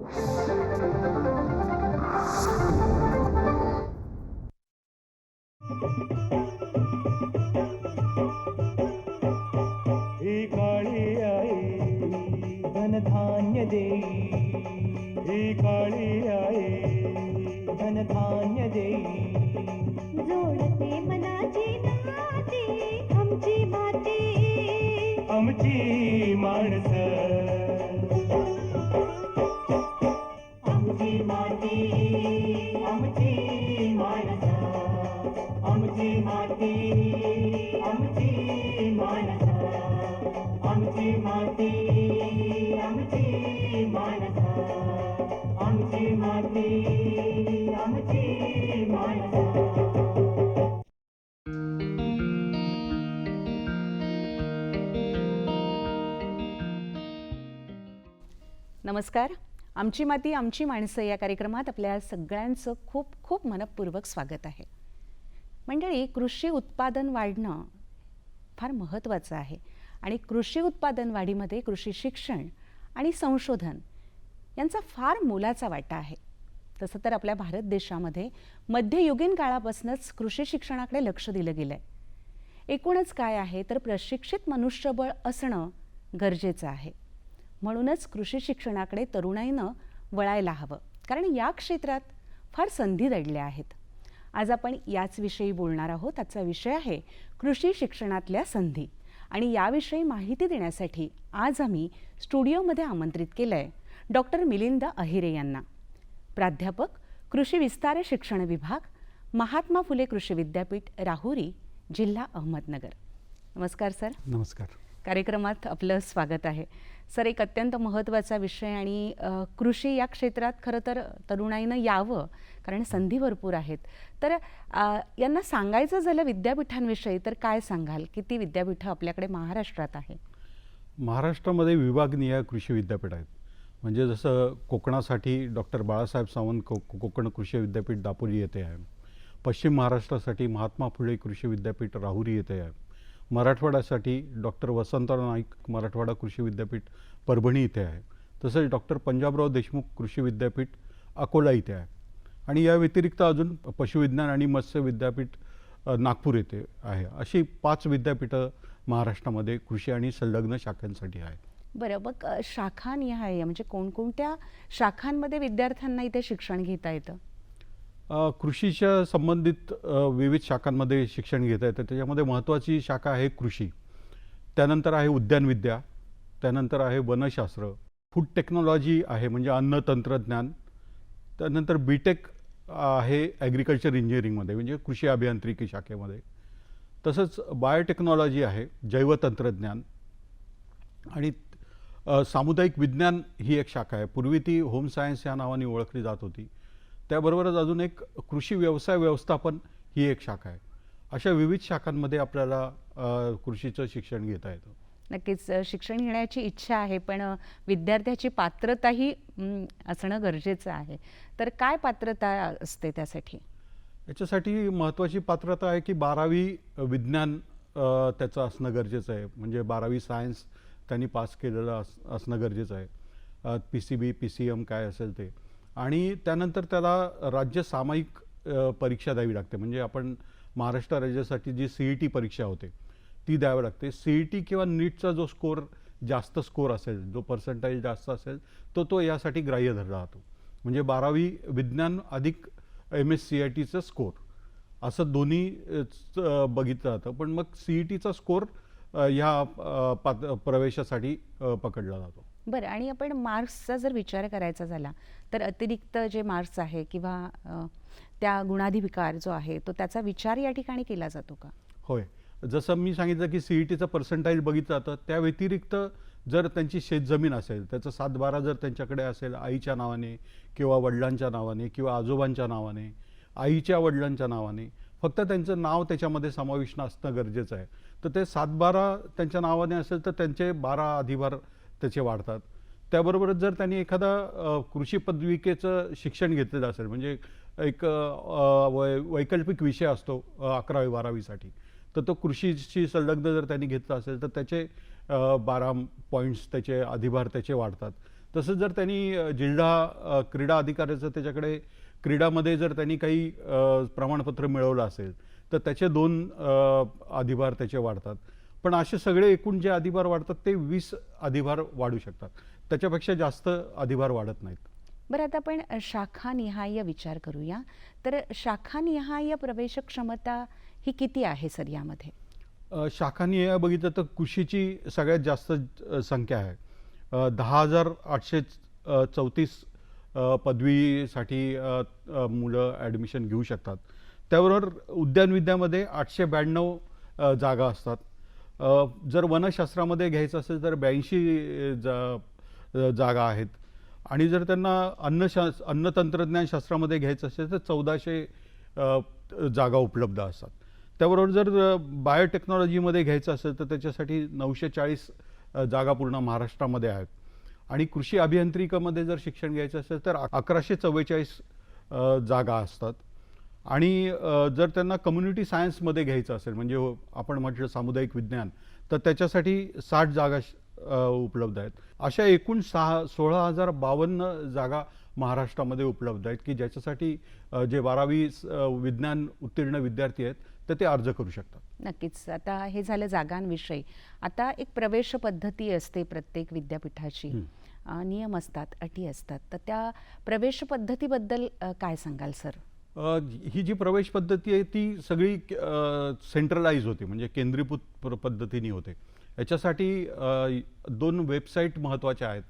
Thank you. नमस्कार. आमची माती आमची माणसं या कार्यक्रमात आपल्या सगळ्यांचं खूप खूप मनपूर्वक स्वागत आहे. मंडळी कृषी उत्पादन वाढणं फार महत्त्वाचं आहे. आणि कृषी उत्पादन वाढीमध्ये कृषी शिक्षण आणि संशोधन यांचा फार मोलाचा वाटा आहे. तसं तर आपल्या भारत देशामध्ये मध्ययुगीन काळापासूनच कृषी शिक्षणाकडे लक्ष दिलं गेलं आहे एकूणच काय आहे तर प्रशिक्षित मनुष्यबळ असणं गरजेचं आहे. म्हणूनच कृषी शिक्षणाकडे तरुणाईनं वळायला हवं. कारण या क्षेत्रात फार संधी दडल्या आहेत. आज आपण याच विषयी बोलणार आहोत. आजचा विषय आहे कृषी शिक्षणातल्या संधी. आणि याविषयी माहिती देण्यासाठी आज आम्ही स्टुडिओमध्ये आमंत्रित केलं आहे डॉक्टर मिलिंद अहिरे यांना. प्राध्यापक कृषी विस्तार शिक्षण विभाग महात्मा फुले कृषी विद्यापीठ राहुरी जिल्हा अहमदनगर. नमस्कार सर. नमस्कार. कार्यक्रमात आपलं स्वागत आहे. सर एक अत्यंत महत्त्वाचा विषय आणि कृषी या क्षेत्रात खरं तर तरुणाईनं यावं कारण संधी भरपूर आहेत. तर यांना सांगायचं झालं विद्यापीठांविषयी तर काय सांगाल? किती विद्यापीठं आपल्याकडे महाराष्ट्रात आहे? महाराष्ट्रामध्ये विभागनीय कृषी विद्यापीठ आहेत. म्हणजे जसं कोकणासाठी डॉक्टर बाळासाहेब सावंत को कोकण कृषी विद्यापीठ दापोली येथे आहे. पश्चिम महाराष्ट्रासाठी महात्मा फुले कृषी विद्यापीठ राहुरी येथे आहे. मराठवाड्यासाठी डॉक्टर वसंतराव नाईक मराठवाडा कृषी विद्यापीठ परभणी इथे आहे. तसंच डॉक्टर पंजाबराव देशमुख कृषी विद्यापीठ अकोला इथे आहे. आणि या व्यतिरिक्त अजून पशुविज्ञान आणि मत्स्य विद्यापीठ नागपूर येथे आहे. अशी पाच विद्यापीठं महाराष्ट्रामध्ये कृषी आणि संलग्न शाखांसाठी आहे बरं मग शाखानिहाय म्हणजे कोणकोणत्या शाखांमध्ये विद्यार्थ्यांना इथे शिक्षण घेता येतं? कृषीच्या संबंधित विविध शाखांमध्ये शिक्षण घेता येतं. त्याच्यामध्ये महत्त्वाची शाखा आहे कृषी. त्यानंतर आहे उद्यानविद्या. त्यानंतर आहे वनशास्त्र. फूड टेक्नॉलॉजी आहे म्हणजे अन्न तंत्रज्ञान त्यानंतर बी टेक आहे ॲग्रिकल्चर इंजिनिअरिंगमध्ये म्हणजे कृषी अभियांत्रिकी शाखेमध्ये. तसंच बायोटेक्नॉलॉजी आहे जैवतंत्रज्ञान. आणि सामुदायिक विज्ञान ही एक शाखा आहे. पूर्वी ती होम सायन्स या नावाने ओळखली जात होती. त्याबरोबरच अजून एक कृषी व्यवसाय व्यवस्थापन ही एक शाखा आहे. अशा विविध शाखांमध्ये आपल्याला कृषीचं शिक्षण घेता येतं. नक्कीच शिक्षण घेण्याची इच्छा आहे पण विद्यार्थ्याची पात्रताही असणं गरजेचं आहे. तर काय पात्रता असते त्यासाठी? याच्यासाठी महत्त्वाची पात्रता आहे की बारावी विज्ञान त्याचं असणं गरजेचं आहे. म्हणजे बारावी सायन्स त्यांनी पास केलेलं अस असणं गरजेचं आहे. P C B P C M काय असेल ते. आणि त्यानंतर त्याला राज्य सामायिक परीक्षा द्यावी लागते. म्हणजे आपण महाराष्ट्र राज्यासाठी जी सी ई टी परीक्षा होते ती द्यावी लागते. सी ई टी किंवा नीटचा जो स्कोर जास्त स्कोर असेल जो पर्सेंटेज जास्त असेल तो तो यासाठी ग्राह्य धरला जातो म्हणजे बारावी विज्ञान अधिक एम एस सी आय टीचं स्कोर. असं दोन्ही बघितलं जातं. पण मग सी ई टीचा स्कोर ह्या पात प्रवेशासाठी पकडला जातो. बरं आणि आपण मार्क्सचा जर विचार करायचा झाला तर अतिरिक्त जे मार्क्स आहे किंवा त्या गुणाधिकार जो आहे तो त्याचा विचार या ठिकाणी केला जातो का? होय. जसं मी सांगितलं की सी ई टीचं पर्सेंटाईल बघितलं जातं त्या व्यतिरिक्त जर त्यांची शेतजमीन असेल त्याचं सातबारा जर त्यांच्याकडे असेल आईच्या नावाने किंवा वडिलांच्या नावाने किंवा आजोबांच्या नावाने आईच्या वडिलांच्या नावाने फक्त त्यांचं नाव त्याच्यामध्ये समाविष्ट असणं गरजेचं आहे. तर ते सातबारा त्यांच्या नावाने असेल तर त्यांचे बारा अधिभार त्याचे वाढतात. त्याबरोबरच जर त्यांनी एखादा कृषी पदविकेचं शिक्षण घेतलेलं असेल म्हणजे एक वै वैकल्पिक विषय असतो अकरावी बारावीसाठी तर तो कृषीशी संलग्न जर त्यांनी घेतला असेल तर त्याचे बारा पॉईंट्स त्याचे अधिभार त्याचे वाढतात. तसंच जर त्यांनी जिल्हा क्रीडा अधिकाऱ्याचं त्याच्याकडे क्रीडामध्ये जर त्यांनी काही प्रमाणपत्र मिळवलं असेल तर त्याचे दोन अधिभार त्याचे वाढतात. पण असे सगळे एकूण जे अधिभार वाढतात ते वीस अधिभार वाढू शकतात. त्याच्यापेक्षा जास्त अधिभार वाढत नाहीत. बरं आता आपण शाखानिहाय विचार करूया. तर शाखानिहाय प्रवेश क्षमता ही किती आहे सर यामध्ये? शाखानिहाय बघितलं तर कृषीची सगळ्यात जास्त संख्या आहे. दहा हजार आठशे चौतीस पदवीसाठी मुलं ॲडमिशन घेऊ शकतात. त्याबरोबर उद्यान विद्यामध्ये आठशे ब्याण्णव जागा असतात. जर वनशास्त्रामध्ये घ्यायचं असेल तर ब्याऐंशी जा जागा आहेत. आणि जर त्यांना अन्नशास अन्न घ्यायचं असेल तर चौदाशे जागा उपलब्ध असतात. त्याबरोबर जर बायोटेक्नॉलॉजीमध्ये घ्यायचं असेल तर त्याच्यासाठी नऊशे चाळीस जागा पूर्ण महाराष्ट्रामध्ये आहेत. आणि कृषी अभियांत्रिकामध्ये जर शिक्षण घ्यायचं असेल तर अकराशे चव्वेचाळीस जागा असतात. आणि जर त्यांना कम्युनिटी सायन्समध्ये घ्यायचं असेल म्हणजे हो- आपण म्हटलं सामुदायिक विज्ञान तर त्याच्यासाठी साठ जागा उपलब्ध आहेत. अशा एकूण सहा सोळा हजार बावन्न जागा महाराष्ट्रामध्ये उपलब्ध आहेत की ज्याच्यासाठी जे बारावी विज्ञान उत्तीर्ण विद्यार्थी आहेत तर ते अर्ज करू शकतात. नक्कीच. आता हे झालं जागांविषयी. आता एक प्रवेश पद्धती असते प्रत्येक विद्यापीठाची. नियम असतात अटी असतात. तर त्या प्रवेश पद्धतीबद्दल काय सांगाल सर? ही जी प्रवेश पद्धती आहे ती सगळी सेंट्रलाइज होती म्हणजे केंद्रीभूत पद्धतीने होते. याच्यासाठी दोन वेबसाईट महत्त्वाच्या आहेत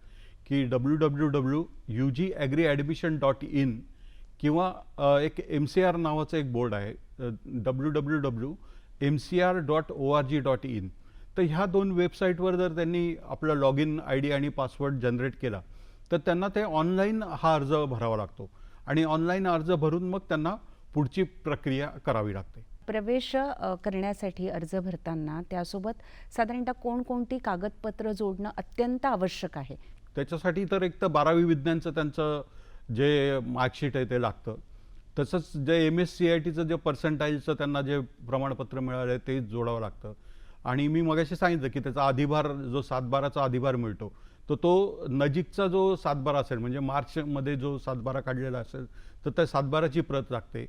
की W W W U G agri admission dot in किंवा एक एम सी आर नावाचं एक बोर्ड आहे W W W M C R dot O R G dot in तर ह्या दोन वेबसाईटवर जर त्यांनी आपलं लॉग इन आय डी आणि पासवर्ड जनरेट केला तर त्यांना ते ऑनलाईन हा अर्ज भरावा लागतो. आणि ऑनलाईन अर्ज भरून मग त्यांना पुढची प्रक्रिया करावी लागते. प्रवेश करण्यासाठी अर्ज भरताना त्यासोबत साधारणतः कोणकोणती कागदपत्र जोडणं अत्यंत आवश्यक आहे? त्याच्यासाठी तर एक तर बारावी विज्ञानचं त्यांचं जे मार्कशीट आहे ते लागतं. तसंच जे एम एस सी आय टीचं जे पर्सेंटाईलचं त्यांना जे प्रमाणपत्र मिळालं आहे ते जोडावं लागतं. आणि मी मगाशी सांगितलं की त्याचा अधिभार जो सातबाराचा अधिभार मिळतो तर तो नजीकचा जो सातबारा असेल म्हणजे मार्चमध्ये जो सातबारा काढलेला असेल तर त्या सातबाराची प्रत लागते.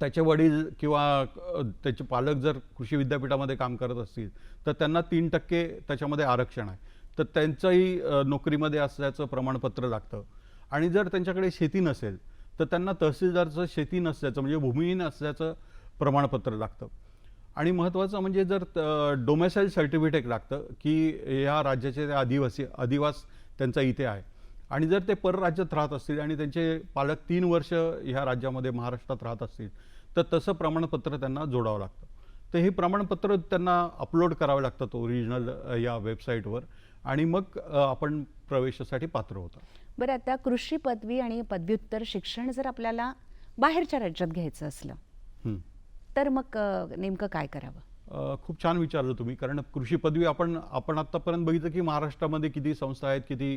त्याचे वडील किंवा त्याचे पालक जर कृषी विद्यापीठामध्ये काम करत असतील तर त्यांना तीन टक्के त्याच्यामध्ये आरक्षण आहे. तर त्यांचंही नोकरीमध्ये असल्याचं प्रमाणपत्र लागतं. आणि जर त्यांच्याकडे शेती नसेल तर त्यांना तहसीलदारचं शेती नसल्याचं म्हणजे भूमिहीन असल्याचं प्रमाणपत्र लागतं. आणि महत्त्वाचं म्हणजे जर डोमेसाईल सर्टिफिकेट लागतं की या राज्याचे आदिवासी अधिवास त्यांचा इथे आहे. आणि जर ते परराज्यात राहत असतील आणि त्यांचे पालक तीन वर्ष ह्या राज्यामध्ये महाराष्ट्रात राहत असतील तर तसं प्रमाणपत्र त्यांना जोडावं लागतं. तर हे प्रमाणपत्र त्यांना अपलोड करावं लागतं ओरिजिनल या वेबसाईटवर आणि मग आपण प्रवेशासाठी पात्र होतात बरं आता कृषी पदवी आणि पदव्युत्तर शिक्षण जर आपल्याला बाहेरच्या राज्यात घ्यायचं असलं. तर मग नेमकं काय करावं? खूप छान विचारलं तुम्ही. कारण कृषी पदवी आपण आपण आत्तापर्यंत बघितलं की महाराष्ट्रामध्ये किती संस्था आहेत किती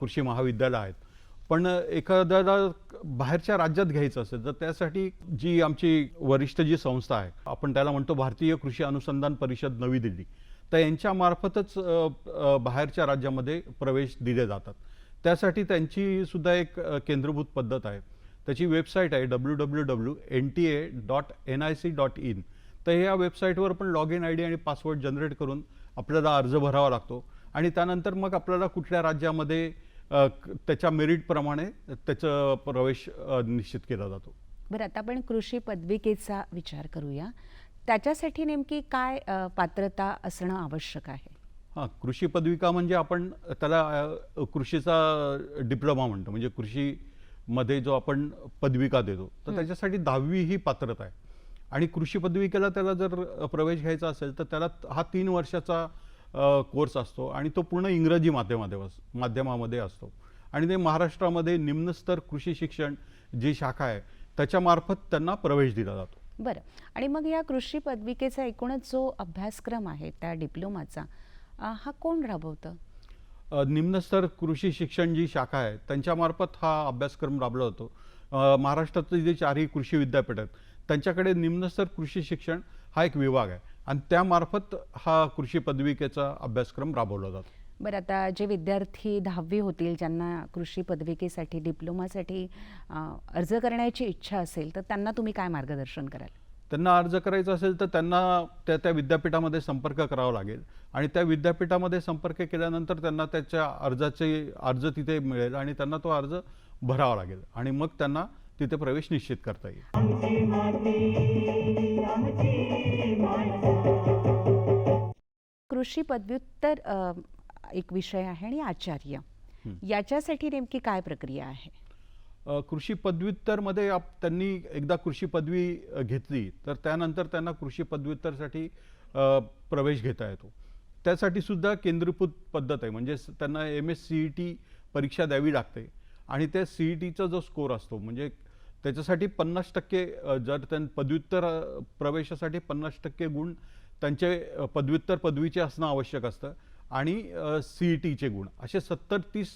कृषी महाविद्यालय आहेत. पण एखाद्याला बाहेरच्या राज्यात घ्यायचं असेल तर त्यासाठी जी आमची वरिष्ठ जी संस्था आहे आपण त्याला म्हणतो भारतीय कृषी अनुसंधान परिषद नवी दिल्ली. तर यांच्यामार्फतच बाहेरच्या राज्यामध्ये प्रवेश दिले जातात. त्यासाठी त्यांची सुद्धा एक केंद्रभूत पद्धत आहे. त्याची वेबसाईट आहे W W W N T A dot N I C dot in तर या वेबसाईटवर पण लॉग इन आय डी आणि पासवर्ड जनरेट करून आपल्याला अर्ज भरावा लागतो. आणि त्यानंतर मग आपल्याला कुठल्या राज्यामध्ये त्याच्या मेरिटप्रमाणे त्याचं प्रवेश निश्चित केला जातो. बरं आता आपण कृषी पदविकेचा विचार करूया. त्याच्यासाठी नेमकी काय पात्रता असणं आवश्यक आहे? हां कृषी पदविका म्हणजे आपण त्याला कृषीचा डिप्लोमा म्हणतो. म्हणजे कृषीमध्ये जो आपण पदविका देतो तर त्याच्यासाठी दहावी ही पात्रता आहे. आणि कृषी पदविकेला त्याला जर प्रवेश घ्यायचा असेल तर त्याला हा तीन वर्षाचा कोर्स असतो आणि तो पूर्ण इंग्रजी माध्यमामध्ये माध्यमामध्ये असतो. आणि ते महाराष्ट्रामध्ये निम्नस्तर कृषी शिक्षण जी शाखा आहे त्याच्यामार्फत त्यांना प्रवेश दिला जातो. बरं. आणि मग या कृषी पदविकेचा एकूणच जो अभ्यासक्रम आहे त्या डिप्लोमाचा हा कोण राबवतं? निम्नस्तर कृषी शिक्षण जी शाखा आहे त्यांच्यामार्फत हा अभ्यासक्रम राबवला जातो. महाराष्ट्रातले जे चारही कृषी विद्यापीठ आहेत त्यांच्याकडे निम्नस्तर कृषी शिक्षण हा एक विभाग आहे आणि त्यामार्फत हा कृषी पदविकेचा अभ्यासक्रम राबवला जातो. बरं आता जे विद्यार्थी दहावी होतील ज्यांना कृषी पदविकेसाठी डिप्लोमासाठी अर्ज करण्याची इच्छा असेल तर त्यांना तुम्ही काय मार्गदर्शन कराल? त्यांना अर्ज करायचा असेल तर त्यांना त्या त्या विद्यापीठामध्ये संपर्क करावा लागेल. आणि त्या विद्यापीठामध्ये संपर्क केल्यानंतर त्यांना त्याच्या अर्जाचे अर्ज तिथे मिळेल आणि त्यांना तो अर्ज भरावा लागेल. आणि मग त्यांना तिथे प्रवेश निश्चित करता येईल. कृषी पदव्युत्तर एक विषय आहे आणि आचार्य. याच्यासाठी नेमकी काय प्रक्रिया आहे? कृषी पदव्युत्तरमध्ये आप त्यांनी एकदा कृषी पदवी घेतली. तर त्यानंतर त्यांना कृषी पदव्युत्तरसाठी प्रवेश घेता येतो. त्यासाठी सुद्धा केंद्रीभूत पद्धत आहे. म्हणजे त्यांना M S C E T परीक्षा द्यावी लागते. आणि त्या सी ई टीचा जो स्कोर असतो म्हणजे त्याच्यासाठी पन्नास टक्के जर त्यां पदव्युत्तर प्रवेशासाठी पन्नास टक्के गुण त्यांचे पदव्युत्तर पदवीचे असणं आवश्यक असतं. आणि सी ई टीचे गुण. असे सत्तर तीस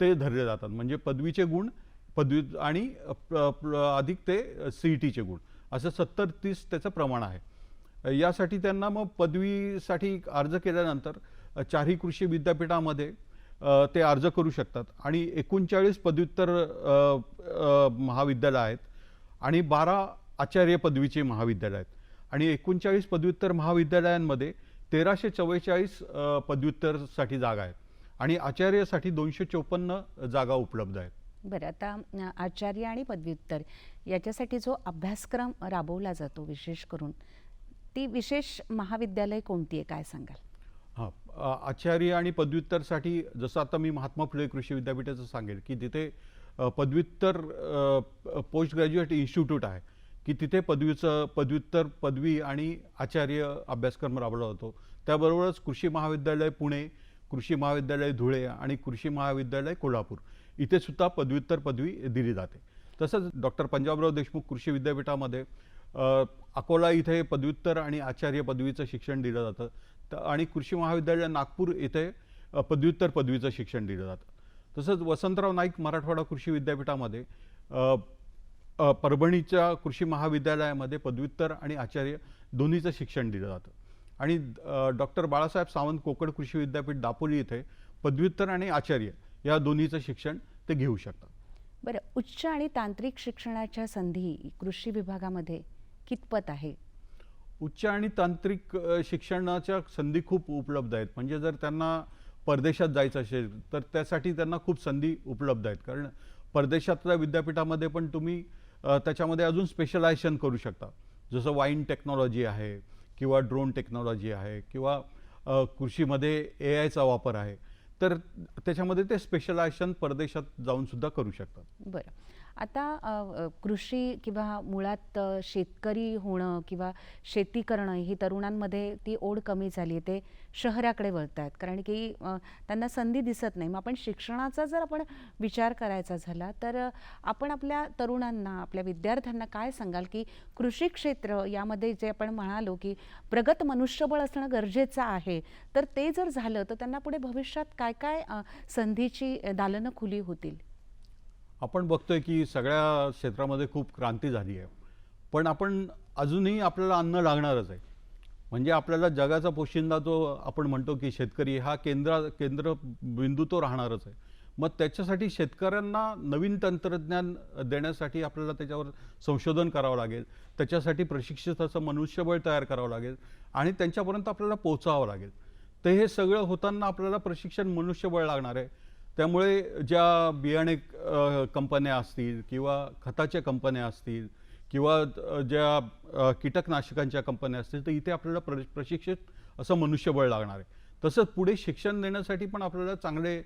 ते धरले जातात. म्हणजे पदवीचे गुण पदवी आणि अधिक ते सी ई टीचे गुण. असं सत्तर तीस त्याचं प्रमाण आहे. यासाठी त्यांना मग पदवीसाठी अर्ज केल्यानंतर चारही कृषी विद्यापीठामध्ये ते अर्ज करू शकतात. आणि एकोणचाळीस पदव्युत्तर महाविद्यालय आहेत आणि बारा आचार्य पदवीचे महाविद्यालय आहेत. आणि एकोणचाळीस पदव्युत्तर महाविद्यालयांमध्ये तेराशे चव्वेचाळीस पदव्युत्तरसाठी जागा आहेत. आणि आचार्यसाठी दोनशे चोपन्न जागा उपलब्ध आहेत. बरं आता आचार्य आणि पदव्युत्तर याच्यासाठी जो अभ्यासक्रम राबवला जातो विशेष करून ती विशेष महाविद्यालय कोणती आहे काय सांगाल? हां आचार्य आणि पदव्युत्तरसाठी जसं आता मी महात्मा फुले कृषी विद्यापीठाचं सांगेल की तिथे पदव्युत्तर पोस्ट ग्रॅज्युएट इन्स्टिट्यूट आहे की तिथे पदवीचं पदव्युत्तर पदवी आणि आचार्य अभ्यासक्रम राबवला जातो. त्याबरोबरच कृषी महाविद्यालय पुणे कृषी महाविद्यालय धुळे आणि कृषी महाविद्यालय कोल्हापूर. इथे सुद्धा पदव्युत्तर पदवी दिली जाते. तसंच डॉक्टर पंजाबराव देशमुख कृषी विद्यापीठामध्ये अकोला इथे पदव्युत्तर आणि आचार्य पदवीचं शिक्षण दिलं जातं. तर आणि कृषी महाविद्यालय नागपूर इथे पदव्युत्तर पदवीचं शिक्षण दिलं जातं. तसंच वसंतराव नाईक मराठवाडा कृषी विद्यापीठामध्ये परभणीच्या कृषी महाविद्यालयामध्ये पदव्युत्तर आणि आचार्य दोन्हीचं शिक्षण दिलं जातं. आणि डॉक्टर बाळासाहेब सावंत कोकण कृषी विद्यापीठ दापोली इथे पदव्युत्तर आणि आचार्य या दोन्हीचं शिक्षण ते घेऊ शकतात. बरं उच्च आणि तांत्रिक शिक्षणाच्या संधी कृषी विभागामध्ये कितपत आहे? उच्च आणि तांत्रिक शिक्षणाच्या संधी खूप उपलब्ध आहेत. म्हणजे जर त्यांना परदेशात जायचं असेल तर त्यासाठी त्यांना खूप संधी उपलब्ध आहेत. कारण परदेशातल्या विद्यापीठामध्ये पण तुम्ही त्याच्यामध्ये अजून स्पेशलायझेशन करू शकता. जसं वाईन टेक्नॉलॉजी आहे किंवा ड्रोन टेक्नॉलॉजी आहे किंवा कृषीमध्ये ए आयचा वापर आहे. तर त्याच्यामध्ये ते स्पेशलायझेशन परदेशात जाऊन सुद्धा करू शकतात. बरं. आता कृषी किंवा मुळात शेतकरी होणं किंवा शेती करणं ही तरुणांमध्ये ती ओढ कमी झाली आहे ते शहराकडे वळत आहेत कारण की त्यांना संधी दिसत नाही. मग आपण शिक्षणाचा जर आपण विचार करायचा झाला तर आपण आपल्या तरुणांना आपल्या विद्यार्थ्यांना काय सांगाल की कृषी क्षेत्र यामध्ये जे आपण म्हणालो की प्रगत मनुष्यबळ असणं गरजेचं आहे तर ते जर झालं तर त्यांना पुढे भविष्यात काय काय संधीची दालनं खुली होतील? आपण बघतोय की सगळ्या क्षेत्रामध्ये खूप क्रांती झाली आहे. पण आपण अजूनही आपल्याला अन्न लागणारच आहे. म्हणजे आपल्याला जगाचा पोशिंदा जो आपण म्हणतो की शेतकरी हा केंद्रा केंद्र बिंदू तो राहणारच आहे. मग त्याच्यासाठी शेतकऱ्यांना नवीन तंत्रज्ञान देण्यासाठी आपल्याला त्याच्यावर संशोधन करावं लागेल. त्याच्यासाठी प्रशिक्षित असं मनुष्यबळ तयार करावं लागेल. आणि त्यांच्यापर्यंत आपल्याला पोचावं लागेल. तर हे सगळं होताना आपल्याला प्रशिक्षण मनुष्यबळ लागणार आहे. त्यामुळे ज्या बियाणे कंपन्या असतील किंवा खताच्या कंपन्या असतील किंवा ज्या कीटकनाशकांच्या कंपन्या असतील तर इथे आपल्याला प्र प्रशिक्षित असं मनुष्यबळ लागणार आहे. तसंच पुढे शिक्षण देण्यासाठी पण आपल्याला चांगले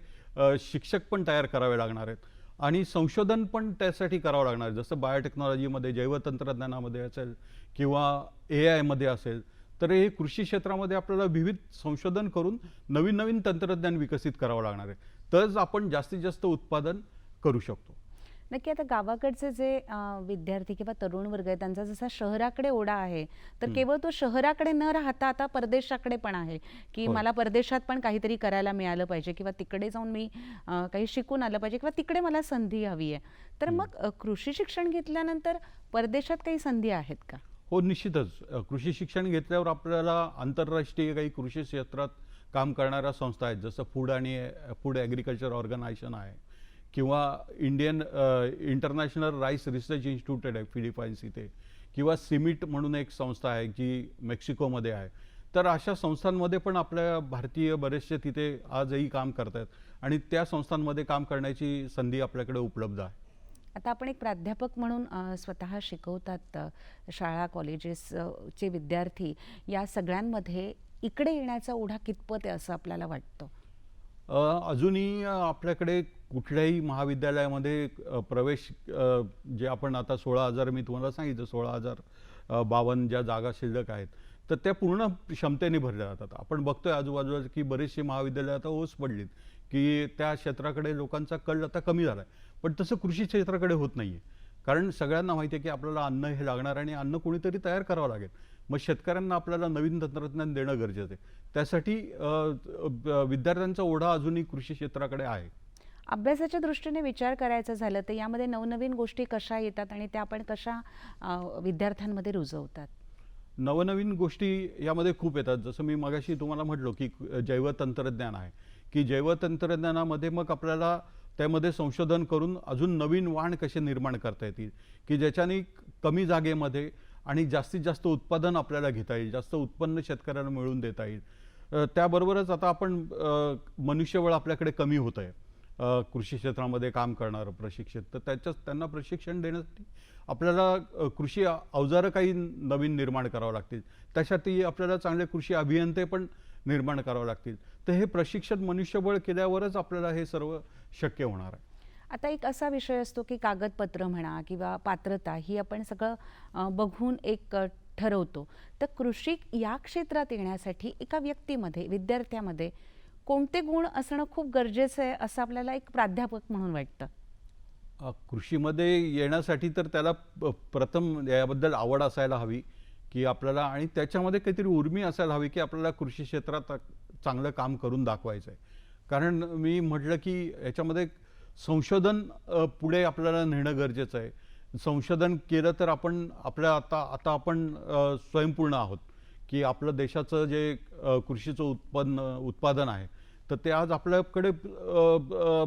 शिक्षक पण तयार करावे लागणार आहेत. आणि संशोधन पण त्यासाठी करावं लागणार आहे. जसं बायोटेक्नॉलॉजीमध्ये जैवतंत्रज्ञानामध्ये असेल किंवा ए आयमध्ये असेल तर हे कृषी क्षेत्रामध्ये आपल्याला विविध संशोधन करून नवीन नवीन तंत्रज्ञान विकसित करावं लागणार आहे. तरच आपण जास्तीत जास्त उत्पादन करू शकतो. नक्की आता गावाकडचे जे विद्यार्थी किंवा तरुण वर्ग आहे त्यांचा जसा शहराकडे ओढा आहे तर केवळ तो शहराकडे न राहता आता परदेशाकडे पण आहे की होय. मला परदेशात पण काहीतरी करायला मिळालं पाहिजे किंवा तिकडे जाऊन मी काही शिकून आलं पाहिजे किंवा तिकडे मला संधी हवी आहे. तर मग कृषी शिक्षण घेतल्यानंतर परदेशात काही संधी आहेत का? हो निश्चितच. कृषी शिक्षण घेतल्यावर आपल्याला आंतरराष्ट्रीय काही कृषी क्षेत्रात काम करणाऱ्या संस्था आहेत जसं फूड आणि फूड ॲग्रिकल्चर ऑर्गनायझेशन आहे किंवा Indian international rice research institute आहे फिलिपाईन्स इथे किंवा सिमिट म्हणून एक संस्था आहे जी मेक्सिकोमध्ये आहे. तर अशा संस्थांमध्ये पण आपल्या भारतीय बरेचसे तिथे आजही काम करत आहेत आणि त्या संस्थांमध्ये काम करण्याची संधी आपल्याकडे उपलब्ध आहे. आता आपण एक प्राध्यापक म्हणून स्वतः शिकवतात शाळा कॉलेजेसचे विद्यार्थी या सगळ्यांमध्ये इकडे येण्याचा ओढा कितपत आहे असं आपल्याला वाटतं? अजूनही आपल्याकडे कुठल्याही महाविद्यालयामध्ये प्रवेश जे आपण आता सोळा हजार मी तुम्हाला सांगितलं सोळा हजार बावन्न ज्या जागा शिल्लक आहेत तर त्या पूर्ण क्षमतेने भरल्या जातात. आपण बघतोय आजूबाजूला की बरेचसे महाविद्यालय आता ओस पडलीत की त्या क्षेत्राकडे लोकांचा कल आता कमी झाला आहे पण तसं कृषी क्षेत्राकडे होत नाही आहे कारण सगळ्यांना माहिती आहे की आपल्याला अन्न हे लागणार आणि अन्न कोणीतरी तयार करावं लागेल. मग शेतकऱ्यांना आपल्याला नवीन तंत्रज्ञान देणं गरजेचं आहे. त्यासाठी विद्यार्थ्यांचा ओढा अजूनही कृषी क्षेत्राकडे आहे. अभ्यासाच्या दृष्टीने विचार करायचा झालं तर यामध्ये नवनवीन गोष्टी कशा येतात आणि त्या आपण कशा विद्यार्थ्यांमध्ये रुजवतात? नवनवीन गोष्टी यामध्ये खूप येतात. जसं मी मगाशी तुम्हाला म्हटलो की जैवतंत्रज्ञान आहे. की जैवतंत्रज्ञानामध्ये मग आपल्याला त्यामध्ये संशोधन करून अजून नवीन वाण कसे निर्माण करता येतील? की ज्याच्याने कमी जागेमध्ये आणि जास्तीत जास्त उत्पादन आपल्याला घेता येईल जास्त उत्पन्न शेतकऱ्याला मिळवून देता येईल. त्याबरोबरच आता आपण मनुष्यबळ आपल्याकडे कमी होत आहे. कृषी क्षेत्रामध्ये काम करणारं प्रशिक्षित तर त्याच्याच त्यांना प्रशिक्षण देण्यासाठी आपल्याला कृषी अवजारं काही नवीन निर्माण करावं लागतील. त्यासाठी आपल्याला चांगले कृषी अभियंते पण निर्माण करावं लागतील. तर हे प्रशिक्षण मनुष्यबळ केल्यावरच आपल्याला हे सर्व शक्य होणार आहे. आता एक असा विषय असतो की कागदपत्र म्हणा किंवा पात्रता ही आपण सगळं बघून एक ठरवतो. तर कृषी या क्षेत्रात येण्यासाठी एका व्यक्तीमध्ये विद्यार्थ्यामध्ये कोणते गुण असणं खूप गरजेचं आहे असं आपल्याला एक प्राध्यापक म्हणून वाटतं? कृषीमध्ये येण्यासाठी तर त्याला प- प्रथम याबद्दल आवड असायला हवी की आपल्याला आणि त्याच्यामध्ये काहीतरी उर्मी असायला हवी की आपल्याला कृषी क्षेत्रात चांगलं काम करून दाखवायचं आहे कारण मी म्हटलं की याच्यामध्ये संशोधन पुढे आपल्याला नेणं गरजेचं आहे. संशोधन केलं तर आपण आपल्या आता आता आपण स्वयंपूर्ण आहोत. की आपलं देशाचं जे कृषीचं उत्पन्न उत्पादन आहे तर ते आज आपल्याकडे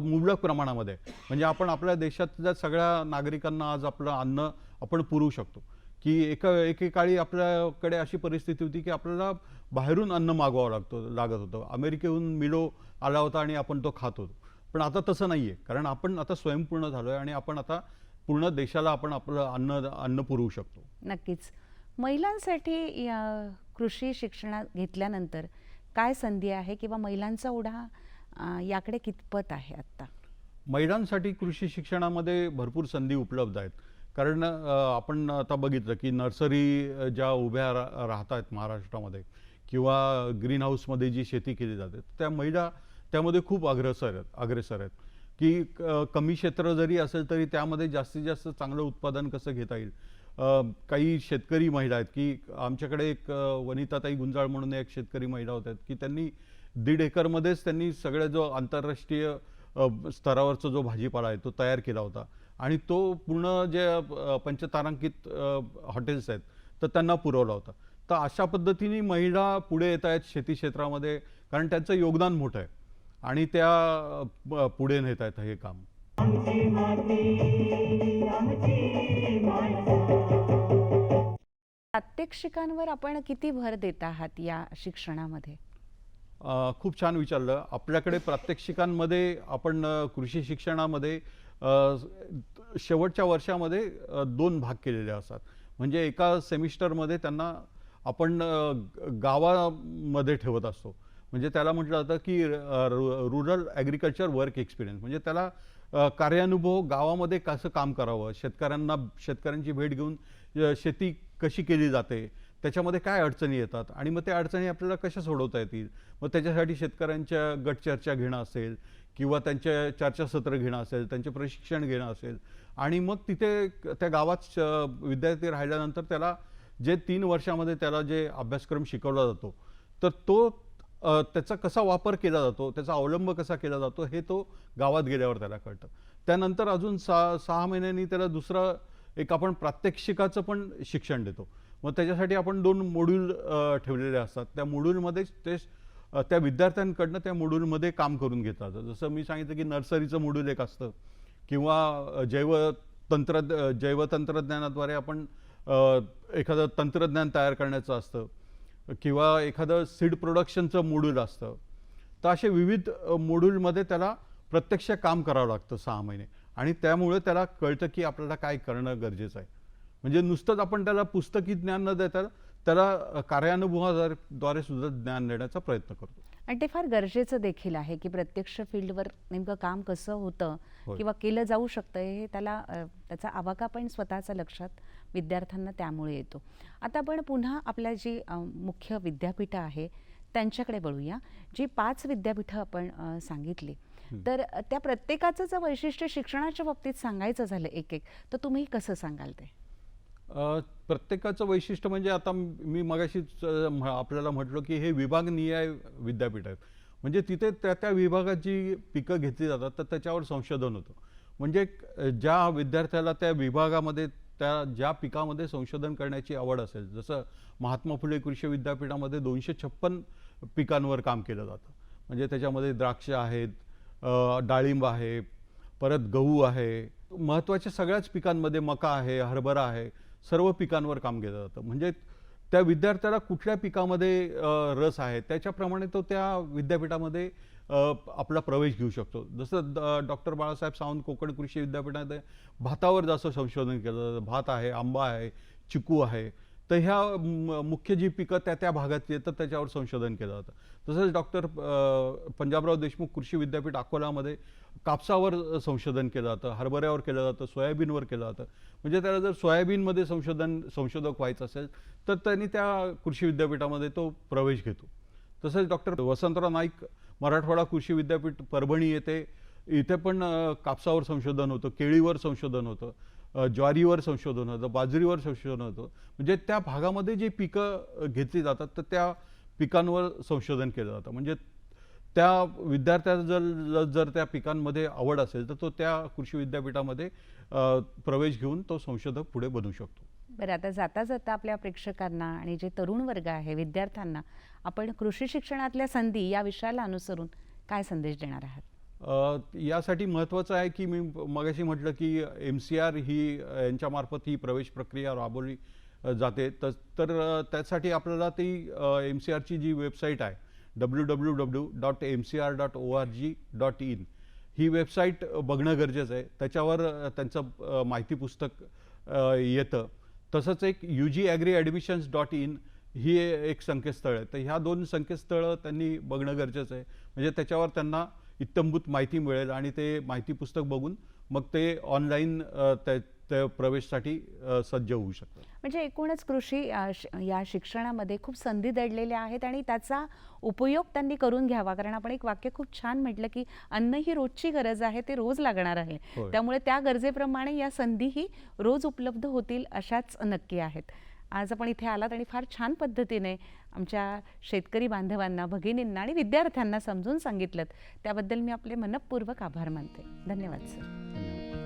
मुबलक प्रमाणामध्ये आहे. म्हणजे आपण आपल्या देशातल्या सगळ्या नागरिकांना आज आपलं अन्न आपण पुरवू शकतो. की एका एकेकाळी आपल्याकडे अशी परिस्थिती होती की आपल्याला बाहेरून अन्न मागवावं लागतो लागत होतं. अमेरिकेहून मिलो आला होता आणि आपण तो खात होतो. पण आता तसं नाही आहे कारण आपण आता स्वयंपूर्ण झालो आहे आणि आपण आता पूर्ण देशाला आपण आपलं अन्न अन्न पुरवू शकतो. नक्कीच. महिलांसाठी या कृषी शिक्षणात घेतल्यानंतर काय संधी आहे किंवा महिलांचा ओढा अ, याकडे कितपत आहे आत्ता? महिलांसाठी कृषी शिक्षणामध्ये भरपूर संधी उपलब्ध आहेत. कारण आपण आता बघितलं की नर्सरी ज्या उभ्या रा राहत आहेत महाराष्ट्रामध्ये किंवा ग्रीन हाऊसमध्ये जी शेती केली जाते त्या महिला त्यामध्ये खूप अग्रेसर आहेत अग्रेसर आहेत. की क- कमी क्षेत्र जरी असेल तरी त्यामध्ये जास्तीत जास्त चांगलं उत्पादन कसं घेता येईल? काही शेतकरी महिला आहेत की आमच्याकडे एक वनिताताई गुंजाळ म्हणून एक शेतकरी महिला होत्या की त्यांनी दीड एकरमध्येच त्यांनी सगळ्या जो आंतरराष्ट्रीय स्तरावरचा जो भाजीपाला आहे तो तयार केला होता. आणि तो पूर्ण जे पंचतारांकित हॉटेल्स आहेत तर त्यांना पुरवला होता. तर अशा पद्धतीने महिला पुढे येत आहेत शेती क्षेत्रामध्ये कारण त्यांचं योगदान मोठं आहे. आणि त्या पुढे नेत आहेत हे काम. प्रात्यक्षिकांवर आपण किती भर देत आहात या शिक्षणामध्ये? खूप छान विचारलं. आपल्याकडे प्रात्यक्षिकांमध्ये आपण कृषी शिक्षणामध्ये शेवटच्या वर्षामध्ये दोन भाग केलेले असतात. म्हणजे एका सेमिस्टरमध्ये त्यांना आपण गावामध्ये ठेवत असतो. म्हणजे त्याला म्हटलं जातं की रुरल ॲग्रिकल्चर वर्क एक्सपिरियन्स म्हणजे त्याला कार्यानुभव गावामध्ये कसं काम करावं? शेतकऱ्यांना शेतकऱ्यांची भेट घेऊन शेती कशी केली जाते? त्याच्यामध्ये काय अडचणी येतात? आणि मग त्या अडचणी आपल्याला कशा सोडवता येतील? मग त्याच्यासाठी शेतकऱ्यांच्या गट चर्चा घेणं असेल किंवा त्यांच्या चर्चासत्र घेणं असेल त्यांचे प्रशिक्षण घेणं असेल. आणि मग तिथे त्या गावात श- विद्यार्थी राहिल्यानंतर त्याला जे तीन वर्षामध्ये त्याला जे अभ्यासक्रम शिकवला जातो तर तो त्याचा कसा वापर केला जातो त्याचा अवलंब कसा केला जातो हे तो गावात गेल्यावर त्याला कळतं. त्यानंतर अजून सहा सहा महिन्यांनी त्याला दुसरं एक आपण प्रात्यक्षिकाचं पण शिक्षण देतो. मग त्याच्यासाठी आपण दोन मोड्यूल ठेवलेले असतात. त्या मॉड्यूलमध्ये ते त्या विद्यार्थ्यांकडनं त्या मोड्यूलमध्ये काम करून घेतात. जसं मी सांगितलं की नर्सरीचं मोड्यूल एक असतं किंवा अ, जैव तंत्र जैवतंत्रज्ञानाद्वारे आपण एखादं तंत्रज्ञान तयार करण्याचं असतं. किंवा एखादं सीड प्रोडक्शनचं मोड्यूल असतं. तर असे विविध मोड्यूलमध्ये त्याला प्रत्यक्ष काम करावं लागतं सहा महिने. आणि त्यामुळे त्याला कळतं की आपल्याला काय करणं गरजेचं आहे. म्हणजे नुसतंच आपण त्याला पुस्तकी ज्ञान न देता त्याला कार्यानुभवाद्वारे सुद्धा ज्ञान देण्याचा प्रयत्न करतो. आणि ते फार गरजेचं देखील आहे की प्रत्यक्ष फील्डवर नेमकं काम कसं होतं. किंवा केलं जाऊ शकतं हे त्याला त्याचा आवाका पण स्वतःच्या लक्षात विद्यार्थ्यांना त्यामुळे येतो. आता आपण पुन्हा आपल्या जी मुख्य विद्यापीठं आहे त्यांच्याकडे वळूया जी पाच विद्यापीठं आपण सांगितली. तर त्या प्रत्येकाचं जर वैशिष्ट्य शिक्षणाच्या बाबतीत सांगायचं झालं एक एक तर तुम्ही कसं सांगाल ते? प्रत्येकाचं वैशिष्ट्य म्हणजे आता मी मगाशीच म्ह- आपल्याला म्हटलं की हे विभागनिहाय विद्यापीठ आहेत. म्हणजे तिथे त्या त्या विभागात जी पिकं घेतली जातात तर त्याच्यावर संशोधन होतं. म्हणजे ज्या विद्यार्थ्याला त्या विभागामध्ये त्या ज्या पिकामध्ये संशोधन करण्याची आवड असेल जसं महात्मा फुले कृषी विद्यापीठामध्ये दोनशे छप्पन पिकांवर काम केलं जातं. म्हणजे त्याच्यामध्ये द्राक्ष आहेत डाळिंब आहे परत गहू आहे. महत्त्वाच्या सगळ्याच पिकांमध्ये मका आहे हरभरा आहे. सर्व पिकांवर काम केलं जातं. म्हणजे त्या विद्यार्थ्याला कुठल्या पिकामध्ये रस आहे त्याच्याप्रमाणे तो त्या विद्यापीठामध्ये आपला प्रवेश घेऊ शकतो. जसं डॉक्टर बाळासाहेब सावंत कोकण कृषी विद्यापीठामध्ये भातावर जास्त संशोधन केलं जातं. भात आहे आंबा आहे चिकू आहे. तर ह्या मुख्य जी पिकं त्या त्या भागातली आहेत तर त्याच्यावर संशोधन केलं जातं. तसंच डॉक्टर पंजाबराव देशमुख कृषी विद्यापीठ अकोलामध्ये कापसावर संशोधन केलं जातं हरभऱ्यावर केलं जातं सोयाबीनवर केलं जातं. म्हणजे त्याला जर सोयाबीनमध्ये संशोधन संशोधक व्हायचं असेल तर त्यांनी त्या कृषी विद्यापीठामध्ये तो प्रवेश घेतो. तसंच डॉक्टर वसंतराव नाईक मराठवाडा कृषी विद्यापीठ परभणी येथे इथे पण कापसावर संशोधन होतं केळीवर संशोधन होतं. ज्वारीवर संशोधन होतं बाजरीवर संशोधन होतं. म्हणजे त्या भागामध्ये जी पिकं घेतली जातात तर त्या पिकांवर संशोधन केलं जातं. म्हणजे त्या विद्यार्थ्याला जर जर- त्या पिकांमध्ये आवड असेल तर तो त्या कृषी विद्यापीठामध्ये प्रवेश घेऊन तो संशोधक पुढे बनू शकतो. बरं आता जाता जाता आपल्या प्रेक्षकांना आणि जे तरुण वर्ग आहे विद्यार्थ्यांना आपण कृषी शिक्षणातल्या संधी या विषयाला अनुसरून काय संदेश देणार आहात? यासाठी महत्त्वाचं आहे की मी मगाशी म्हटलं की एम सी आर ही यांच्यामार्फत ही प्रवेश प्रक्रिया राबवली जाते. तर तर त्यासाठी आपल्याला ती एम सी आरची जी वेबसाईट आहे W W W dot M C R dot O R G dot in he website बघणं गरजेचं आहे. त्याच्यावर त्यांचं माहिती पुस्तक येतं. तसंच एक U G agri admissions dot in ही एक संकेतस्थळ आहे. तर ह्या दोन संकेतस्थळं त्यांनी बघणं गरजेचं आहे. म्हणजे त्याच्यावर त्यांना इत्तंभूत माहिती मिळेल आणि ते माहिती पुस्तक बघून मग ते ऑनलाईन त्या प्रवेशसाठी सज्ज होऊ शकतात. म्हणजे एकूणच कृषी या शिक्षणामध्ये खूप संधी दडलेल्या आहेत आणि त्याचा उपयोग त्यांनी करून घ्यावा. कारण आपण एक वाक्य खूप छान म्हटलं की अन्न ही रोजची गरज आहे ते रोज लागणार आहे. त्यामुळे त्या गरजेप्रमाणे या संधीही रोज उपलब्ध होतील अशाच नक्की आहेत. आज आपण इथे आलात आणि फार छान पद्धतीने आमच्या शेतकरी बांधवांना भगिनींना आणि विद्यार्थ्यांना समजून सांगितलं त्याबद्दल मी आपले मनपूर्वक आभार मानते. धन्यवाद सर. धन्यवाद.